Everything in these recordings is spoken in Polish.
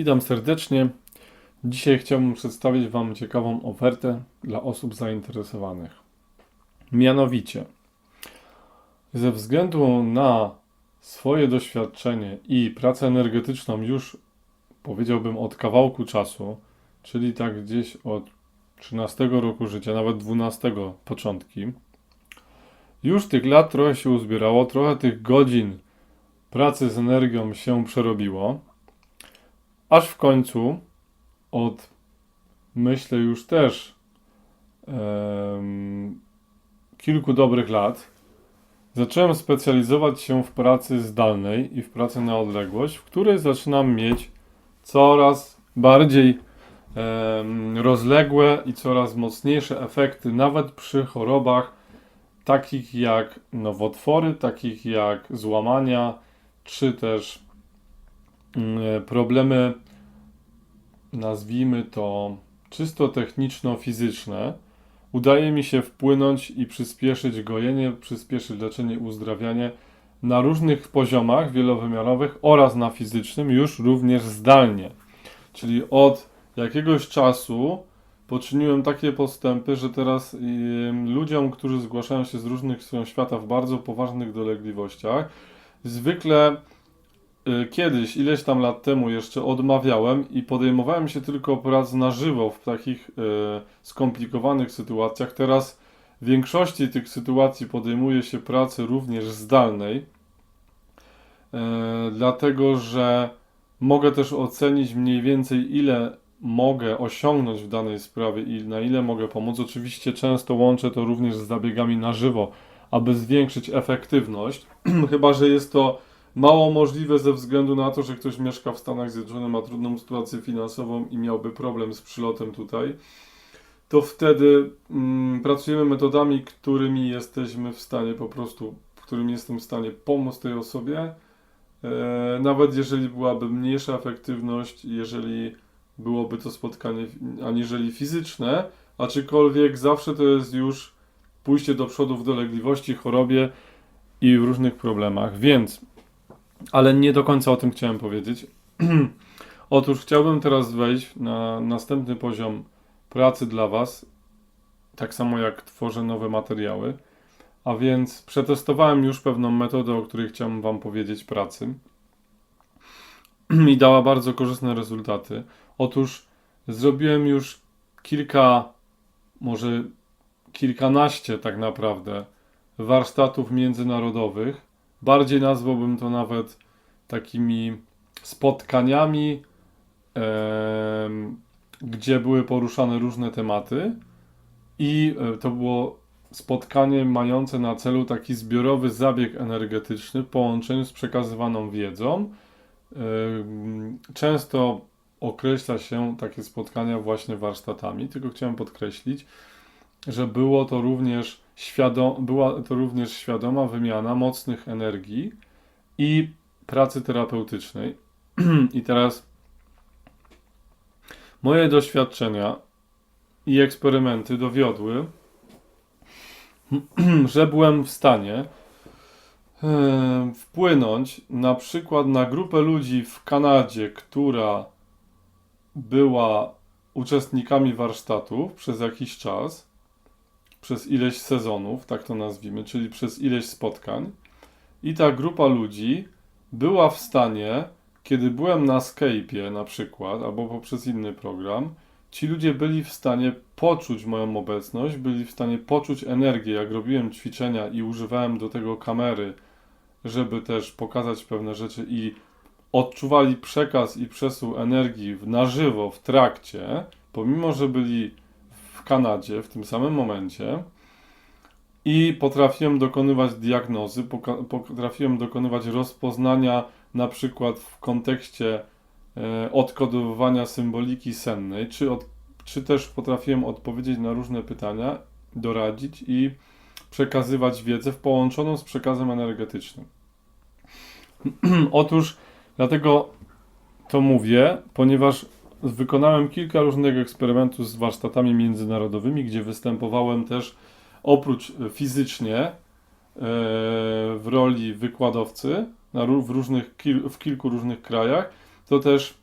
Witam serdecznie. Dzisiaj chciałbym przedstawić Wam ciekawą ofertę dla osób zainteresowanych. Mianowicie, ze względu na swoje doświadczenie i pracę energetyczną już powiedziałbym od kawałku czasu, czyli tak gdzieś od 13 roku życia, nawet 12 początki, już tych lat trochę się uzbierało, trochę tych godzin pracy z energią się przerobiło. Aż w końcu od myślę już też em, kilku dobrych lat zacząłem specjalizować się w pracy zdalnej i w pracy na odległość, w której zaczynam mieć coraz bardziej em, rozległe i coraz mocniejsze efekty, nawet przy chorobach takich jak nowotwory, takich jak złamania, czy też problemy, nazwijmy to czysto techniczno-fizyczne, udaje mi się wpłynąć i przyspieszyć gojenie, przyspieszyć leczenie uzdrawianie na różnych poziomach wielowymiarowych oraz na fizycznym, już również zdalnie. Czyli od jakiegoś czasu poczyniłem takie postępy, że teraz ludziom, którzy zgłaszają się z różnych stron świata w bardzo poważnych dolegliwościach, zwykle kiedyś, ileś tam lat temu jeszcze odmawiałem i podejmowałem się tylko prac na żywo w takich y, skomplikowanych sytuacjach. Teraz w większości tych sytuacji podejmuje się pracy również zdalnej, y, dlatego że mogę też ocenić mniej więcej ile mogę osiągnąć w danej sprawie i na ile mogę pomóc. Oczywiście często łączę to również z zabiegami na żywo, aby zwiększyć efektywność, chyba że jest to mało możliwe ze względu na to, że ktoś mieszka w Stanach Zjednoczonych, ma trudną sytuację finansową i miałby problem z przylotem tutaj, to wtedy mm, pracujemy metodami, którymi jesteśmy w stanie po prostu, którymi jestem w stanie pomóc tej osobie, e, nawet jeżeli byłaby mniejsza efektywność, jeżeli byłoby to spotkanie aniżeli fizyczne, aczkolwiek zawsze to jest już pójście do przodu w dolegliwości, chorobie i w różnych problemach, więc, ale nie do końca o tym chciałem powiedzieć. Otóż chciałbym teraz wejść na następny poziom pracy dla Was, tak samo jak tworzę nowe materiały, a więc przetestowałem już pewną metodę, o której chciałem Wam powiedzieć pracy i dała bardzo korzystne rezultaty. Otóż zrobiłem już kilka, może kilkanaście tak naprawdę warsztatów międzynarodowych. Bardziej nazwałbym to nawet takimi spotkaniami, em, gdzie były poruszane różne tematy. I e, to było spotkanie mające na celu taki zbiorowy zabieg energetyczny w połączeniu z przekazywaną wiedzą. Często określa się takie spotkania właśnie warsztatami, tylko chciałem podkreślić, że było to również świadom, była to również świadoma wymiana mocnych energii i pracy terapeutycznej. I teraz moje doświadczenia i eksperymenty dowiodły, że byłem w stanie e, wpłynąć na przykład na grupę ludzi w Kanadzie, która była uczestnikami warsztatów przez jakiś czas, przez ileś sezonów, tak to nazwijmy, czyli przez ileś spotkań. I ta grupa ludzi była w stanie, kiedy byłem na Skype'ie na przykład, albo poprzez inny program, ci ludzie byli w stanie poczuć moją obecność, byli w stanie poczuć energię, jak robiłem ćwiczenia i używałem do tego kamery, żeby też pokazać pewne rzeczy i odczuwali przekaz i przesył energii na żywo w trakcie, pomimo że byli Kanadzie w tym samym momencie i potrafiłem dokonywać diagnozy, potrafiłem dokonywać rozpoznania na przykład w kontekście e, odkodowywania symboliki sennej, czy, od, czy też potrafiłem odpowiedzieć na różne pytania, doradzić i przekazywać wiedzę w połączoną z przekazem energetycznym. Otóż Dlatego to mówię, ponieważ wykonałem kilka różnych eksperymentów z warsztatami międzynarodowymi, gdzie występowałem też oprócz fizycznie e, w roli wykładowcy w, różnych, w kilku różnych krajach, to też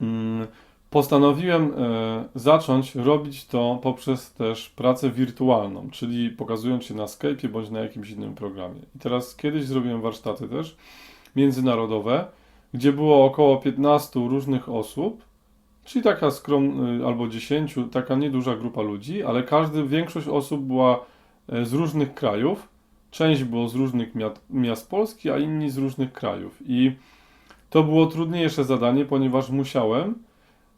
mm, postanowiłem e, zacząć robić to poprzez też pracę wirtualną, czyli pokazując się na Skype'ie bądź na jakimś innym programie. I teraz kiedyś zrobiłem warsztaty też międzynarodowe, gdzie było około 15 różnych osób, czyli taka skromna, albo 10, taka nieduża grupa ludzi, ale każdy, większość osób była e, z różnych krajów. Część było z różnych miast Polski, a inni z różnych krajów. I to było trudniejsze zadanie, ponieważ musiałem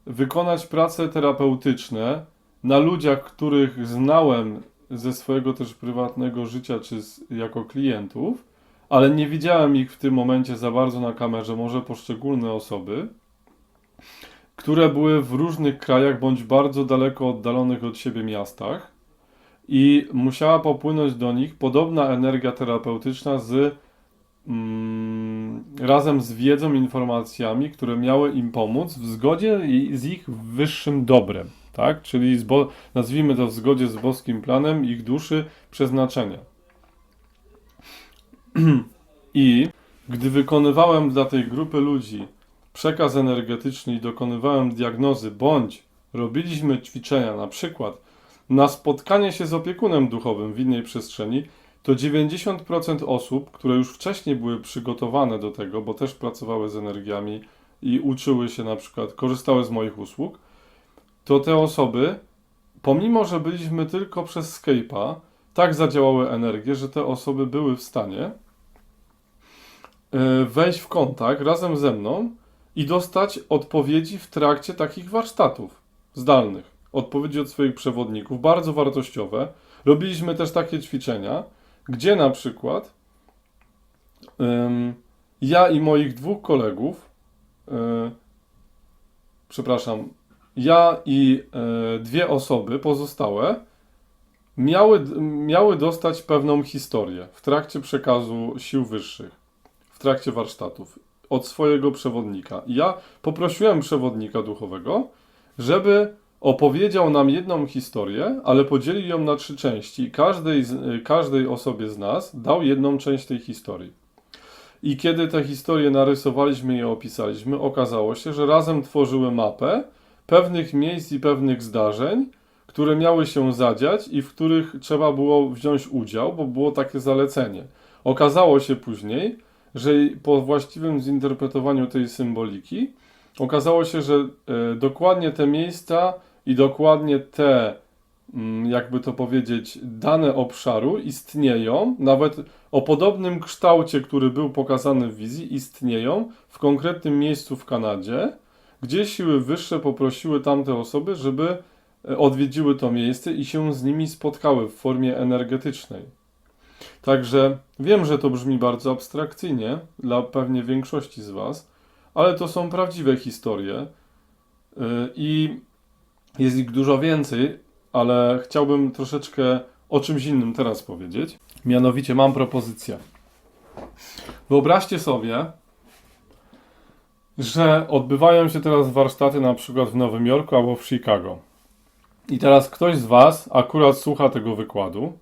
wykonać prace terapeutyczne na ludziach, których znałem ze swojego też prywatnego życia czy z, jako klientów, ale nie widziałem ich w tym momencie za bardzo na kamerze, może poszczególne osoby, które były w różnych krajach bądź bardzo daleko oddalonych od siebie miastach i musiała popłynąć do nich podobna energia terapeutyczna z mm, razem z wiedzą, informacjami, które miały im pomóc w zgodzie z ich wyższym dobrem, tak? Czyli z bo, nazwijmy to w zgodzie z boskim planem ich duszy, przeznaczenia. I gdy wykonywałem dla tej grupy ludzi przekaz energetyczny i dokonywałem diagnozy, bądź robiliśmy ćwiczenia, na przykład na spotkanie się z opiekunem duchowym w innej przestrzeni, to 90% osób, które już wcześniej były przygotowane do tego, bo też pracowały z energiami i uczyły się na przykład, korzystały z moich usług, to te osoby, pomimo że byliśmy tylko przez Skype'a, tak zadziałały energie, że te osoby były w stanie e, wejść w kontakt razem ze mną i dostać odpowiedzi w trakcie takich warsztatów zdalnych. Odpowiedzi od swoich przewodników, bardzo wartościowe. Robiliśmy też takie ćwiczenia, gdzie na przykład ja i moich dwóch kolegów, y, przepraszam, ja i y, dwie osoby pozostałe miały, miały dostać pewną historię w trakcie przekazu sił wyższych, w trakcie warsztatów od swojego przewodnika. Ja poprosiłem przewodnika duchowego, żeby opowiedział nam jedną historię, ale podzielił ją na trzy części. Każdej, każdej osobie z nas dał jedną część tej historii. I kiedy te historie narysowaliśmy i opisaliśmy, okazało się, że razem tworzyły mapę pewnych miejsc i pewnych zdarzeń, które miały się zadziać i w których trzeba było wziąć udział, bo było takie zalecenie. Okazało się później, że po właściwym zinterpretowaniu tej symboliki, okazało się, że e, dokładnie te miejsca i dokładnie te, mm, jakby to powiedzieć, dane obszaru istnieją, nawet o podobnym kształcie, który był pokazany w wizji, istnieją w konkretnym miejscu w Kanadzie, gdzie siły wyższe poprosiły tamte osoby, żeby odwiedziły to miejsce i się z nimi spotkały w formie energetycznej. Także wiem, że to brzmi bardzo abstrakcyjnie dla pewnie większości z Was, ale to są prawdziwe historie yy, i jest ich dużo więcej, ale chciałbym troszeczkę o czymś innym teraz powiedzieć. Mianowicie mam propozycję. Wyobraźcie sobie, że odbywają się teraz warsztaty na przykład w Nowym Jorku albo w Chicago. I teraz ktoś z Was akurat słucha tego wykładu,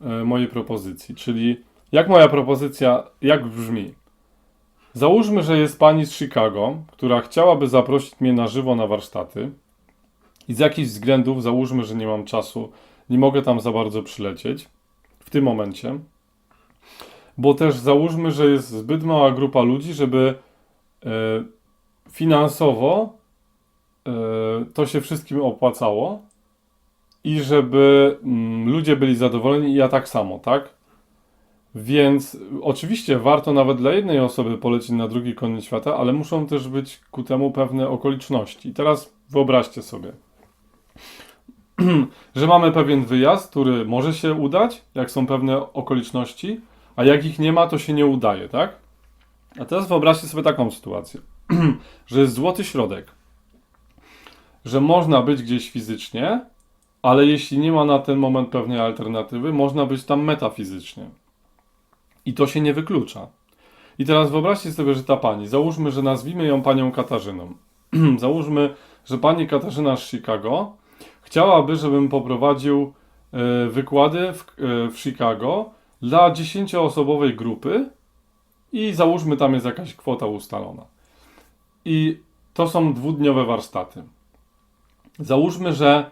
e, mojej propozycji. Czyli jak moja propozycja, jak brzmi? Załóżmy, że jest pani z Chicago, która chciałaby zaprosić mnie na żywo na warsztaty i z jakichś względów, załóżmy, że nie mam czasu, nie mogę tam za bardzo przylecieć w tym momencie, bo też załóżmy, że jest zbyt mała grupa ludzi, żeby e, finansowo to się wszystkim opłacało i żeby mm, ludzie byli zadowoleni ja tak samo, tak? Więc oczywiście warto nawet dla jednej osoby polecieć na drugi koniec świata, ale muszą też być ku temu pewne okoliczności. I teraz wyobraźcie sobie, że mamy pewien wyjazd, który może się udać, jak są pewne okoliczności, a jak ich nie ma, to się nie udaje, tak? A teraz wyobraźcie sobie taką sytuację, że jest złoty środek, że można być gdzieś fizycznie, ale jeśli nie ma na ten moment pewnej alternatywy, można być tam metafizycznie. I to się nie wyklucza. I teraz wyobraźcie sobie, że ta pani, załóżmy, że nazwijmy ją panią Katarzyną. załóżmy, że pani Katarzyna z Chicago chciałaby, żebym poprowadził e, wykłady w, e, w Chicago dla 10-osobowej grupy i załóżmy tam jest jakaś kwota ustalona. I to są dwudniowe warsztaty. Załóżmy, że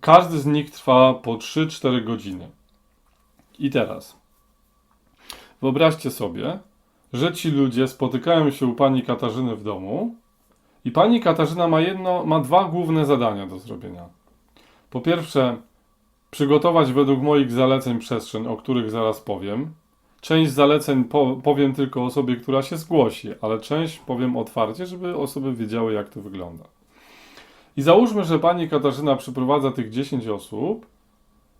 każdy z nich trwa po 3-4 godziny. I teraz wyobraźcie sobie, że ci ludzie spotykają się u pani Katarzyny w domu i pani Katarzyna ma jedno, ma dwa główne zadania do zrobienia. Po pierwsze, przygotować według moich zaleceń przestrzeń, o których zaraz powiem. Część zaleceń po, powiem tylko osobie, która się zgłosi, ale część powiem otwarcie, żeby osoby wiedziały, jak to wygląda. I załóżmy, że pani Katarzyna przyprowadza tych 10 osób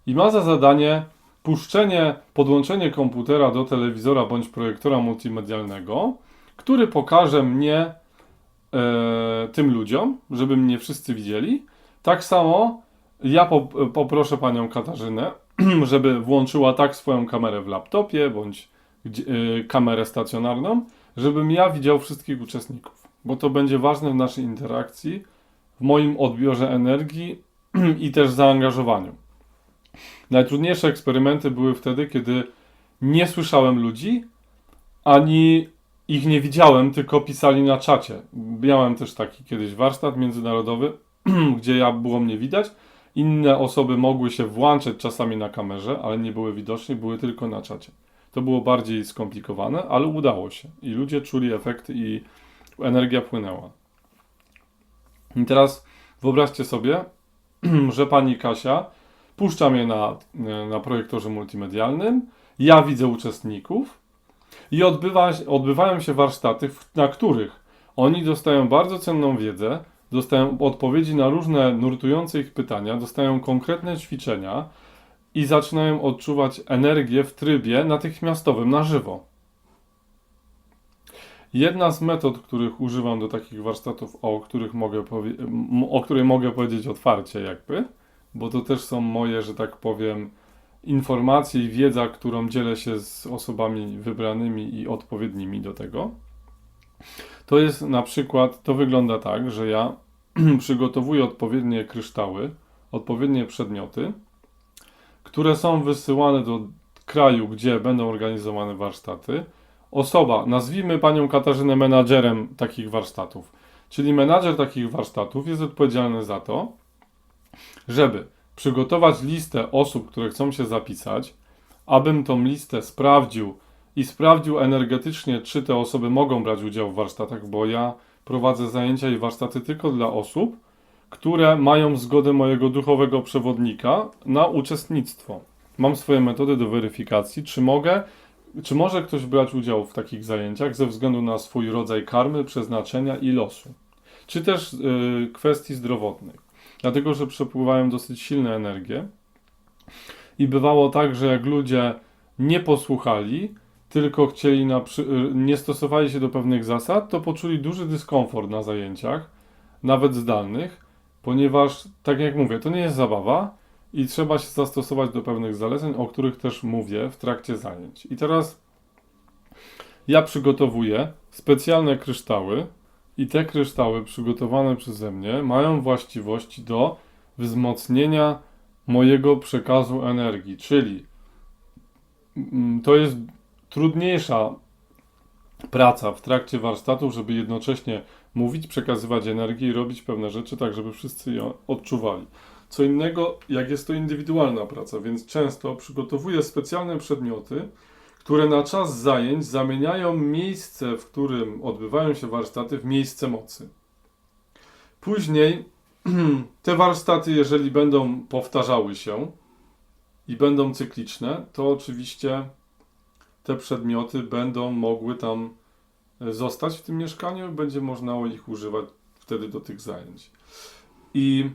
i ma za zadanie puszczenie, podłączenie komputera do telewizora bądź projektora multimedialnego, który pokaże mnie e, tym ludziom, żeby mnie wszyscy widzieli. Tak samo ja po, poproszę panią Katarzynę, żeby włączyła tak swoją kamerę w laptopie bądź e, kamerę stacjonarną, żebym ja widział wszystkich uczestników, bo to będzie ważne w naszej interakcji, w moim odbiorze energii i też zaangażowaniu. Najtrudniejsze eksperymenty były wtedy, kiedy nie słyszałem ludzi, ani ich nie widziałem, tylko pisali na czacie. Miałem też taki kiedyś warsztat międzynarodowy, gdzie ja było mnie widać. Inne osoby mogły się włączać czasami na kamerze, ale nie były widoczne, były tylko na czacie. To było bardziej skomplikowane, ale udało się. I ludzie czuli efekty i energia płynęła. I teraz wyobraźcie sobie, że pani Kasia puszcza mnie na, na projektorze multimedialnym, ja widzę uczestników i odbywa, odbywają się warsztaty, na których oni dostają bardzo cenną wiedzę, dostają odpowiedzi na różne nurtujące ich pytania, dostają konkretne ćwiczenia i zaczynają odczuwać energię w trybie natychmiastowym, na żywo. Jedna z metod, których używam do takich warsztatów, o których mogę, o której mogę powiedzieć otwarcie, jakby, bo to też są moje, że tak powiem, informacje i wiedza, którą dzielę się z osobami wybranymi i odpowiednimi do tego. To jest na przykład, to wygląda tak, że ja przygotowuję odpowiednie kryształy, odpowiednie przedmioty, które są wysyłane do kraju, gdzie będą organizowane warsztaty. Osoba, nazwijmy panią Katarzynę menadżerem takich warsztatów. Czyli menadżer takich warsztatów jest odpowiedzialny za to, żeby przygotować listę osób, które chcą się zapisać, abym tą listę sprawdził i sprawdził energetycznie, czy te osoby mogą brać udział w warsztatach, bo ja prowadzę zajęcia i warsztaty tylko dla osób, które mają zgodę mojego duchowego przewodnika na uczestnictwo. Mam swoje metody do weryfikacji, czy mogę, czy może ktoś brać udział w takich zajęciach ze względu na swój rodzaj karmy, przeznaczenia i losu, czy też y, kwestii zdrowotnych dlatego że przepływają dosyć silne energie. I bywało tak, że jak ludzie nie posłuchali, tylko chcieli na y, nie stosowali się do pewnych zasad, to poczuli duży dyskomfort na zajęciach, nawet zdalnych, ponieważ, tak jak mówię, to nie jest zabawa i trzeba się zastosować do pewnych zaleceń, o których też mówię w trakcie zajęć. I teraz ja przygotowuję specjalne kryształy, i te kryształy przygotowane przeze mnie mają właściwości do wzmocnienia mojego przekazu energii, czyli mm, to jest trudniejsza praca w trakcie warsztatów, żeby jednocześnie mówić, przekazywać energię i robić pewne rzeczy, tak żeby wszyscy ją odczuwali. Co innego, jak jest to indywidualna praca, więc często przygotowuję specjalne przedmioty, które na czas zajęć zamieniają miejsce, w którym odbywają się warsztaty, w miejsce mocy. Później te warsztaty, jeżeli będą powtarzały się i będą cykliczne, to oczywiście te przedmioty będą mogły tam e, zostać w tym mieszkaniu będzie można ich używać wtedy do tych zajęć. I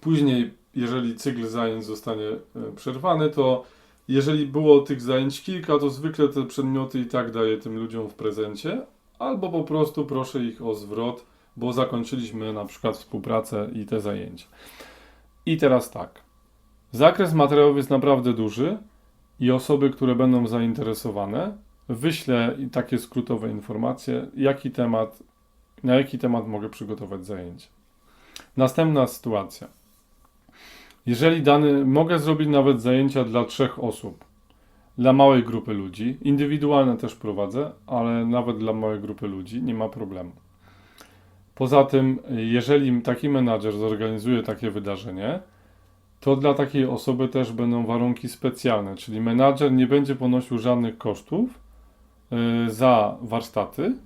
później, jeżeli cykl zajęć zostanie e, przerwany, to jeżeli było tych zajęć kilka, to zwykle te przedmioty i tak daję tym ludziom w prezencie, albo po prostu proszę ich o zwrot, bo zakończyliśmy na przykład współpracę i te zajęcia. I teraz tak. Zakres materiałów jest naprawdę duży i osoby, które będą zainteresowane, wyślę takie skrótowe informacje, jaki temat, na jaki temat mogę przygotować zajęcie. Następna sytuacja. Jeżeli dany, mogę zrobić nawet zajęcia dla trzech osób, dla małej grupy ludzi, indywidualne też prowadzę, ale nawet dla małej grupy ludzi nie ma problemu. Poza tym, jeżeli taki menadżer zorganizuje takie wydarzenie, to dla takiej osoby też będą warunki specjalne, czyli menadżer nie będzie ponosił żadnych kosztów y, za warsztaty,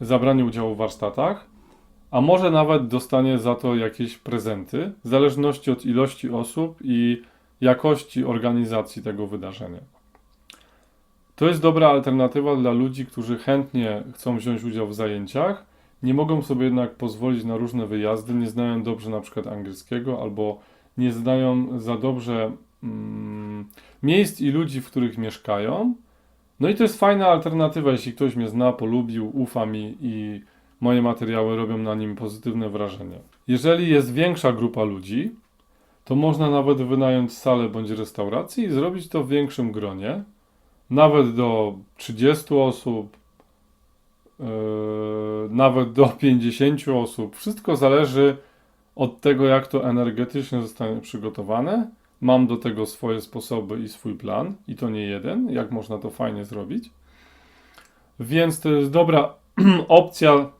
za branie udziału w warsztatach, a może nawet dostanie za to jakieś prezenty, w zależności od ilości osób i jakości organizacji tego wydarzenia. To jest dobra alternatywa dla ludzi, którzy chętnie chcą wziąć udział w zajęciach, nie mogą sobie jednak pozwolić na różne wyjazdy, nie znają dobrze na przykład angielskiego albo nie znają za dobrze mm, miejsc i ludzi, w których mieszkają. No i to jest fajna alternatywa, jeśli ktoś mnie zna, polubił, ufa mi i moje materiały robią na nim pozytywne wrażenie. Jeżeli jest większa grupa ludzi, to można nawet wynająć salę bądź restaurację i zrobić to w większym gronie, nawet do 30 osób, yy, nawet do 50 osób. Wszystko zależy od tego, jak to energetycznie zostanie przygotowane. Mam do tego swoje sposoby i swój plan, i to nie jeden, jak można to fajnie zrobić. Więc to jest dobra opcja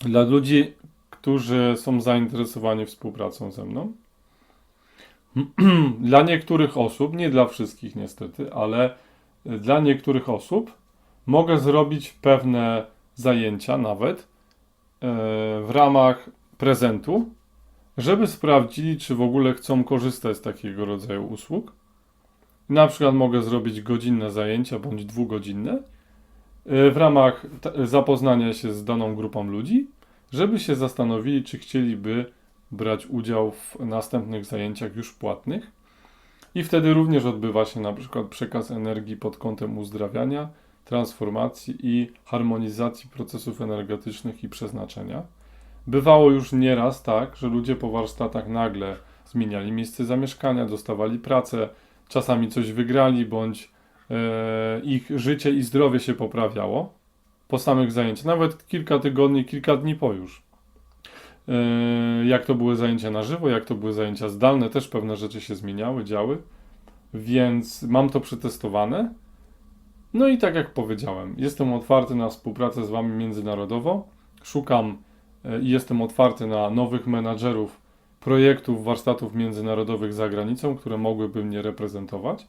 dla ludzi, którzy są zainteresowani współpracą ze mną. Dla niektórych osób, nie dla wszystkich niestety, ale dla niektórych osób mogę zrobić pewne zajęcia nawet e, w ramach prezentu, żeby sprawdzili, czy w ogóle chcą korzystać z takiego rodzaju usług. Na przykład mogę zrobić godzinne zajęcia bądź dwugodzinne e, w ramach zapoznania się z daną grupą ludzi, żeby się zastanowili, czy chcieliby brać udział w następnych zajęciach już płatnych. I wtedy również odbywa się na przykład przekaz energii pod kątem uzdrawiania, transformacji i harmonizacji procesów energetycznych i przeznaczenia. Bywało już nieraz tak, że ludzie po warsztatach nagle zmieniali miejsce zamieszkania, dostawali pracę, czasami coś wygrali, bądź ich życie i zdrowie się poprawiało po samych zajęciach, nawet kilka tygodni, kilka dni po już. E, jak to były zajęcia na żywo, jak to były zajęcia zdalne, też pewne rzeczy się zmieniały, działy, więc mam to przetestowane. No i tak jak powiedziałem, jestem otwarty na współpracę z Wami międzynarodowo. Szukam e, i jestem otwarty na nowych menadżerów projektów, warsztatów międzynarodowych za granicą, które mogłyby mnie reprezentować,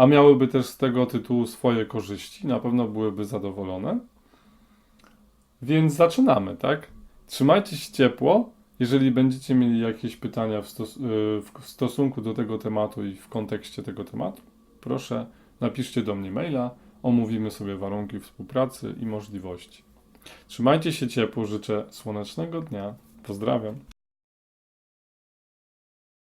a miałyby też z tego tytułu swoje korzyści. Na pewno byłyby zadowolone. Więc zaczynamy, tak? Trzymajcie się ciepło. Jeżeli będziecie mieli jakieś pytania w, stos- y, w stosunku do tego tematu i w kontekście tego tematu, proszę napiszcie do mnie maila. Omówimy sobie warunki współpracy i możliwości. Trzymajcie się ciepło. Życzę słonecznego dnia. Pozdrawiam.